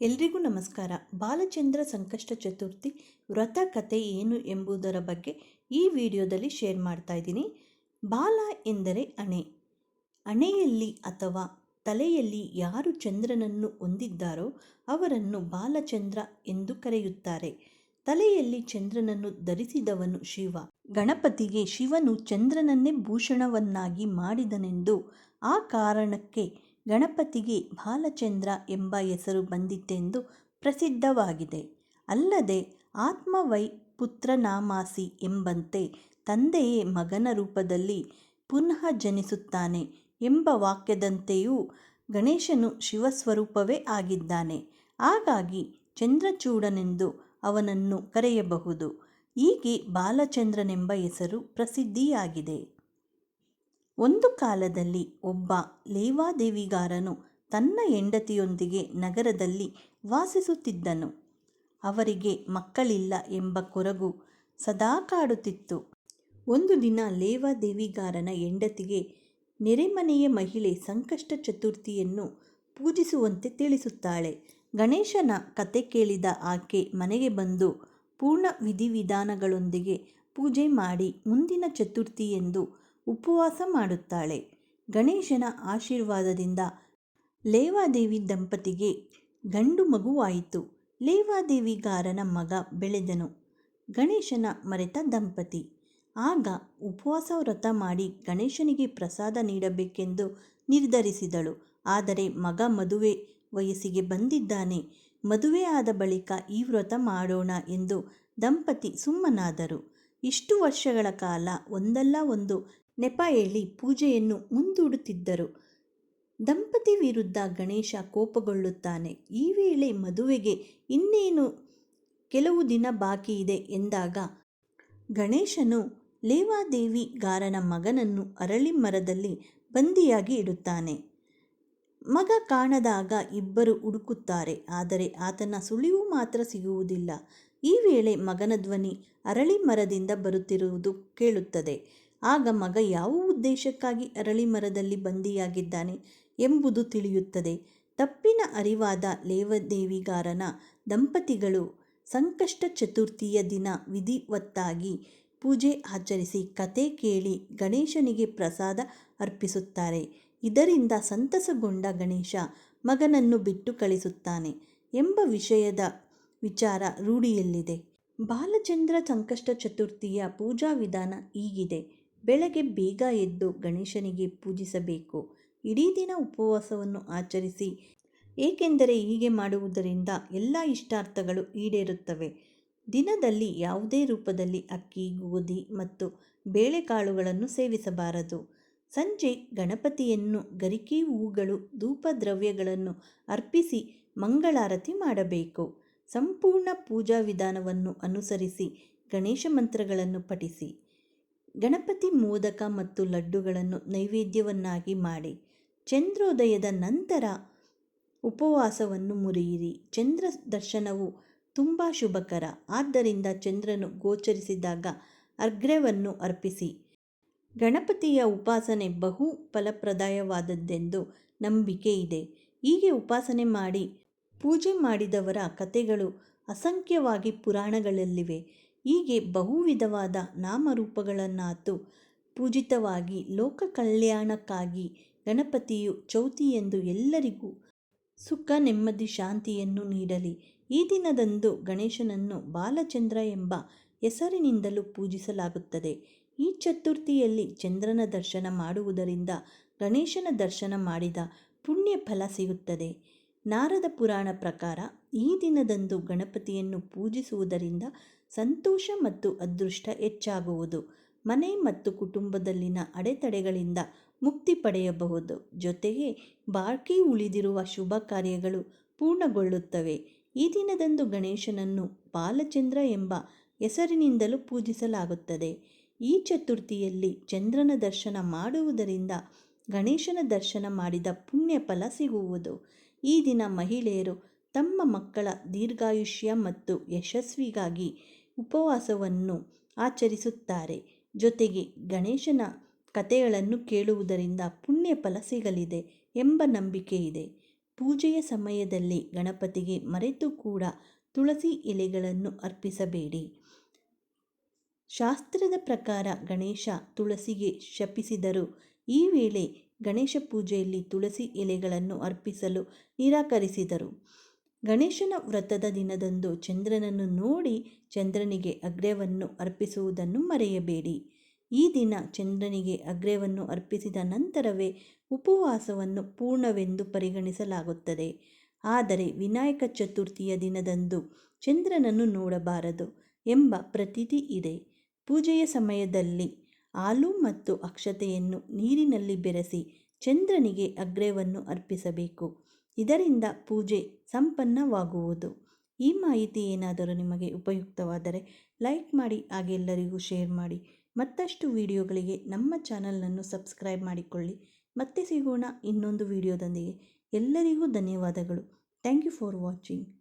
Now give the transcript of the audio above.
ಎಲ್ರಿಗೂ ನಮಸ್ಕಾರ. ಬಾಲಚಂದ್ರ ಸಂಕಷ್ಟ ಚತುರ್ಥಿ ವ್ರತ ಕಥೆ ಏನು ಎಂಬುದರ ಬಗ್ಗೆ ಈ ವಿಡಿಯೋದಲ್ಲಿ ಶೇರ್ ಮಾಡ್ತಾ ಇದ್ದೀನಿ. ಬಾಲ ಎಂದರೆ ಅಣೆ. ಅಣೆಯಲ್ಲಿ ಅಥವಾ ತಲೆಯಲ್ಲಿ ಯಾರು ಚಂದ್ರನನ್ನು ಹೊಂದಿದ್ದಾರೋ ಅವರನ್ನು ಬಾಲಚಂದ್ರ ಎಂದು ಕರೆಯುತ್ತಾರೆ. ತಲೆಯಲ್ಲಿ ಚಂದ್ರನನ್ನು ಧರಿಸಿದವನು ಶಿವ. ಗಣಪತಿಗೆ ಶಿವನು ಚಂದ್ರನನ್ನೇ ಭೂಷಣವನ್ನಾಗಿ ಮಾಡಿದನೆಂದು ಆ ಕಾರಣಕ್ಕೆ ಗಣಪತಿಗೆ ಬಾಲಚಂದ್ರ ಎಂಬ ಹೆಸರು ಬಂದಿತ್ತೆಂದು ಪ್ರಸಿದ್ಧವಾಗಿದೆ. ಅಲ್ಲದೆ ಆತ್ಮವೈ ಪುತ್ರನಾಮಾಸಿ ಎಂಬಂತೆ ತಂದೆಯೇ ಮಗನ ರೂಪದಲ್ಲಿ ಪುನಃ ಜನಿಸುತ್ತಾನೆ ಎಂಬ ವಾಕ್ಯದಂತೆಯೂ ಗಣೇಶನು ಶಿವಸ್ವರೂಪವೇ ಆಗಿದ್ದಾನೆ. ಹಾಗಾಗಿ ಚಂದ್ರಚೂಡನೆಂದು ಅವನನ್ನು ಕರೆಯಬಹುದು. ಹೀಗೆ ಬಾಲಚಂದ್ರನೆಂಬ ಹೆಸರು ಪ್ರಸಿದ್ಧಿಯಾಗಿದೆ. ಒಂದು ಕಾಲದಲ್ಲಿ ಒಬ್ಬ ಲೇವಾದೇವಿಗಾರನು ತನ್ನ ಹೆಂಡತಿಯೊಂದಿಗೆ ನಗರದಲ್ಲಿ ವಾಸಿಸುತ್ತಿದ್ದನು. ಅವರಿಗೆ ಮಕ್ಕಳಿಲ್ಲ ಎಂಬ ಕೊರಗು ಸದಾ ಕಾಡುತ್ತಿತ್ತು ಒಂದು ದಿನ ಲೇವಾದೇವಿಗಾರನ ಹೆಂಡತಿಗೆ ನೆರೆಮನೆಯ ಮಹಿಳೆ ಸಂಕಷ್ಟ ಚತುರ್ಥಿಯನ್ನು ಪೂಜಿಸುವಂತೆ ತಿಳಿಸುತ್ತಾಳೆ. ಗಣೇಶನ ಕತೆ ಕೇಳಿದ ಆಕೆ ಮನೆಗೆ ಬಂದು ಪೂರ್ಣ ವಿಧಿವಿಧಾನಗಳೊಂದಿಗೆ ಪೂಜೆ ಮಾಡಿ ಮುಂದಿನ ಚತುರ್ಥಿಯೆಂದು ಉಪವಾಸ ಮಾಡುತ್ತಾಳೆ. ಗಣೇಶನ ಆಶೀರ್ವಾದದಿಂದ ಲೇವಾದೇವಿ ದಂಪತಿಗೆ ಗಂಡು ಮಗುವಾಯಿತು. ಲೇವಾದೇವಿಗಾರನ ಮಗ ಬೆಳೆದನು. ಗಣೇಶನ ಮರೆತ ದಂಪತಿ. ಆಗ ಉಪವಾಸ ವ್ರತ ಮಾಡಿ ಗಣೇಶನಿಗೆ ಪ್ರಸಾದ ನೀಡಬೇಕೆಂದು ನಿರ್ಧರಿಸಿದಳು. ಆದರೆ ಮಗ ಮದುವೆ ವಯಸ್ಸಿಗೆ ಬಂದಿದ್ದಾನೆ. ಮದುವೆ ಆದ ಬಳಿಕ ಈ ವ್ರತ ಮಾಡೋಣ ಎಂದು ದಂಪತಿ ಸುಮ್ಮನಾದರು. ಇಷ್ಟು ವರ್ಷಗಳ ಕಾಲ ಒಂದಲ್ಲ ಒಂದು ನೆಪ ಹೇಳಿ ಪೂಜೆಯನ್ನು ಮುಂದೂಡುತ್ತಿದ್ದರು. ದಂಪತಿ ವಿರುದ್ಧ ಗಣೇಶ ಕೋಪಗೊಳ್ಳುತ್ತಾನೆ. ಈ ವೇಳೆ ಮದುವೆಗೆ ಇನ್ನೇನು ಕೆಲವು ದಿನ ಬಾಕಿ ಇದೆ ಎಂದಾಗ ಗಣೇಶನು ಲೇವಾದೇವಿಗಾರನ ಮಗನನ್ನು ಅರಳಿ ಮರದಲ್ಲಿ ಬಂದಿಯಾಗಿ ಇಡುತ್ತಾನೆ. ಮಗ ಕಾಣದಾಗ ಇಬ್ಬರು ಹುಡುಕುತ್ತಾರೆ, ಆದರೆ ಆತನ ಸುಳಿವು ಮಾತ್ರ ಸಿಗುವುದಿಲ್ಲ. ಈ ವೇಳೆ ಮಗನ ಧ್ವನಿ ಅರಳಿ ಮರದಿಂದ ಬರುತ್ತಿರುವುದು ಕೇಳುತ್ತದೆ. ಆಗ ಮಗ ಯಾವ ಉದ್ದೇಶಕ್ಕಾಗಿ ಅರಳಿ ಮರದಲ್ಲಿ ಬಂದಿಯಾಗಿದ್ದಾನೆ ಎಂಬುದು ತಿಳಿಯುತ್ತದೆ. ತಪ್ಪಿನ ಅರಿವಾದ ಲೇವದೇವಿಗಾರನ ದಂಪತಿಗಳು ಸಂಕಷ್ಟ ಚತುರ್ಥಿಯ ದಿನ ವಿಧಿವತ್ತಾಗಿ ಪೂಜೆ ಆಚರಿಸಿ ಕತೆ ಕೇಳಿ ಗಣೇಶನಿಗೆ ಪ್ರಸಾದ ಅರ್ಪಿಸುತ್ತಾರೆ. ಇದರಿಂದ ಸಂತಸಗೊಂಡ ಗಣೇಶ ಮಗನನ್ನು ಬಿಟ್ಟು ಕಳಿಸುತ್ತಾನೆ ಎಂಬ ವಿಷಯದ ವಿಚಾರ ರೂಢಿಯಲ್ಲಿದೆ. ಬಾಲಚಂದ್ರ ಸಂಕಷ್ಟ ಚತುರ್ಥಿಯ ಪೂಜಾ ವಿಧಾನ ಹೀಗಿದೆ. ಬೆಳಗ್ಗೆ ಬೇಗ ಎದ್ದು ಗಣೇಶನಿಗೆ ಪೂಜಿಸಬೇಕು. ಇಡೀ ದಿನ ಉಪವಾಸವನ್ನು ಆಚರಿಸಿ, ಏಕೆಂದರೆ ಹೀಗೆ ಮಾಡುವುದರಿಂದ ಎಲ್ಲ ಇಷ್ಟಾರ್ಥಗಳು ಈಡೇರುತ್ತವೆ. ದಿನದಲ್ಲಿ ಯಾವುದೇ ರೂಪದಲ್ಲಿ ಅಕ್ಕಿ, ಗೋಧಿ ಮತ್ತು ಬೇಳೆಕಾಳುಗಳನ್ನು ಸೇವಿಸಬಾರದು. ಸಂಜೆ ಗಣಪತಿಯನ್ನು ಗರಿಕೆ ಹೂಗಳು, ಧೂಪ ದ್ರವ್ಯಗಳನ್ನು ಅರ್ಪಿಸಿ ಮಂಗಳಾರತಿ ಮಾಡಬೇಕು. ಸಂಪೂರ್ಣ ಪೂಜಾ ವಿಧಾನವನ್ನು ಅನುಸರಿಸಿ ಗಣೇಶ ಮಂತ್ರಗಳನ್ನು ಪಠಿಸಿ. ಗಣಪತಿ ಮೋದಕ ಮತ್ತು ಲಡ್ಡುಗಳನ್ನು ನೈವೇದ್ಯವನ್ನಾಗಿ ಮಾಡಿ, ಚಂದ್ರೋದಯದ ನಂತರ ಉಪವಾಸವನ್ನು ಮುರಿಯಿರಿ. ಚಂದ್ರ ದರ್ಶನವು ತುಂಬ ಶುಭಕರ. ಆದ್ದರಿಂದ ಚಂದ್ರನು ಗೋಚರಿಸಿದಾಗ ಅರ್ಘ್ಯವನ್ನು ಅರ್ಪಿಸಿ. ಗಣಪತಿಯ ಉಪಾಸನೆ ಬಹು ಫಲಪ್ರದಾಯವಾದದ್ದೆಂದು ನಂಬಿಕೆ ಇದೆ. ಹೀಗೆ ಉಪಾಸನೆ ಮಾಡಿ, ಪೂಜೆ ಮಾಡಿದವರ ಕಥೆಗಳು ಅಸಂಖ್ಯವಾಗಿ ಪುರಾಣಗಳಲ್ಲಿವೆ. ಹೀಗೆ ಬಹುವಿಧವಾದ ನಾಮರೂಪಗಳನ್ನಾತು ಪೂಜಿತವಾಗಿ ಲೋಕ ಕಲ್ಯಾಣಕ್ಕಾಗಿ ಗಣಪತಿಯು ಎಂದು ಎಲ್ಲರಿಗೂ ಸುಖ, ನೆಮ್ಮದಿ, ಶಾಂತಿಯನ್ನು ನೀಡಲಿ. ಈ ದಿನದಂದು ಗಣೇಶನನ್ನು ಬಾಲಚಂದ್ರ ಎಂಬ ಹೆಸರಿನಿಂದಲೂ ಪೂಜಿಸಲಾಗುತ್ತದೆ. ಈ ಚತುರ್ಥಿಯಲ್ಲಿ ಚಂದ್ರನ ದರ್ಶನ ಮಾಡುವುದರಿಂದ ಗಣೇಶನ ದರ್ಶನ ಮಾಡಿದ ಪುಣ್ಯ ಫಲ ಸಿಗುತ್ತದೆ. ನಾರದ ಪುರಾಣ ಪ್ರಕಾರ ಈ ದಿನದಂದು ಗಣಪತಿಯನ್ನು ಪೂಜಿಸುವುದರಿಂದ ಸಂತೋಷ ಮತ್ತು ಅದೃಷ್ಟ ಹೆಚ್ಚಾಗುವುದು. ಮನೆ ಮತ್ತು ಕುಟುಂಬದಲ್ಲಿನ ಅಡೆತಡೆಗಳಿಂದ ಮುಕ್ತಿ ಪಡೆಯಬಹುದು. ಜೊತೆಗೆ ಬಾಕಿ ಉಳಿದಿರುವ ಶುಭ ಕಾರ್ಯಗಳು ಪೂರ್ಣಗೊಳ್ಳುತ್ತವೆ. ಈ ದಿನದಂದು ಗಣೇಶನನ್ನು ಬಾಲಚಂದ್ರ ಎಂಬ ಹೆಸರಿನಿಂದಲೂ ಪೂಜಿಸಲಾಗುತ್ತದೆ. ಈ ಚತುರ್ಥಿಯಲ್ಲಿ ಚಂದ್ರನ ದರ್ಶನ ಮಾಡುವುದರಿಂದ ಗಣೇಶನ ದರ್ಶನ ಮಾಡಿದ ಪುಣ್ಯ ಫಲ ಸಿಗುವುದು. ಈ ದಿನ ಮಹಿಳೆಯರು ತಮ್ಮ ಮಕ್ಕಳ ದೀರ್ಘಾಯುಷ್ಯ ಮತ್ತು ಯಶಸ್ವಿಗಾಗಿ ಉಪವಾಸವನ್ನು ಆಚರಿಸುತ್ತಾರೆ. ಜೊತೆಗೆ ಗಣೇಶನ ಕಥೆಗಳನ್ನು ಕೇಳುವುದರಿಂದ ಪುಣ್ಯ ಫಲ ಸಿಗಲಿದೆ ಎಂಬ ನಂಬಿಕೆ ಇದೆ. ಪೂಜೆಯ ಸಮಯದಲ್ಲಿ ಗಣಪತಿಗೆ ಮರೆತು ಕೂಡ ತುಳಸಿ ಎಲೆಗಳನ್ನು ಅರ್ಪಿಸಬೇಡಿ. ಶಾಸ್ತ್ರದ ಪ್ರಕಾರ ಗಣೇಶ ತುಳಸಿಗೆ ಶಪಿಸಿದರು ಈ ವೇಳೆ ಗಣೇಶ ಪೂಜೆಯಲ್ಲಿ ತುಳಸಿ ಎಲೆಗಳನ್ನು ಅರ್ಪಿಸಲು ನಿರಾಕರಿಸಿದರು. ಗಣೇಶನ ವ್ರತದ ದಿನದಂದು ಚಂದ್ರನನ್ನು ನೋಡಿ ಚಂದ್ರನಿಗೆ ಅಗ್ರ್ಯವನ್ನು ಅರ್ಪಿಸುವುದನ್ನು ಮರೆಯಬೇಡಿ. ಈ ದಿನ ಚಂದ್ರನಿಗೆ ಅಗ್ರ್ಯವನ್ನು ಅರ್ಪಿಸಿದ ನಂತರವೇ ಉಪವಾಸವನ್ನು ಪೂರ್ಣವೆಂದು ಪರಿಗಣಿಸಲಾಗುತ್ತದೆ. ಆದರೆ ವಿನಾಯಕ ಚತುರ್ಥಿಯ ದಿನದಂದು ಚಂದ್ರನನ್ನು ನೋಡಬಾರದು ಎಂಬ ಪ್ರತೀತಿ ಇದೆ. ಪೂಜೆಯ ಸಮಯದಲ್ಲಿ ಹಾಲು ಮತ್ತು ಅಕ್ಷತೆಯನ್ನು ನೀರಿನಲ್ಲಿ ಬೆರೆಸಿ ಚಂದ್ರನಿಗೆ ಅಗ್ರ್ಯವನ್ನು ಅರ್ಪಿಸಬೇಕು. ಇದರಿಂದ ಪೂಜೆ ಸಂಪನ್ನವಾಗುವುದು. ಈ ಮಾಹಿತಿ ಏನಾದರೂ ನಿಮಗೆ ಉಪಯುಕ್ತವಾದರೆ ಲೈಕ್ ಮಾಡಿ, ಹಾಗೆ ಎಲ್ಲರಿಗೂ ಶೇರ್ ಮಾಡಿ. ಮತ್ತಷ್ಟು ವಿಡಿಯೋಗಳಿಗೆ ನಮ್ಮ ಚಾನಲನ್ನು ಸಬ್ಸ್ಕ್ರೈಬ್ ಮಾಡಿಕೊಳ್ಳಿ. ಮತ್ತೆ ಸಿಗೋಣ ಇನ್ನೊಂದು ವಿಡಿಯೋದೊಂದಿಗೆ. ಎಲ್ಲರಿಗೂ ಧನ್ಯವಾದಗಳು. Thank you for watching.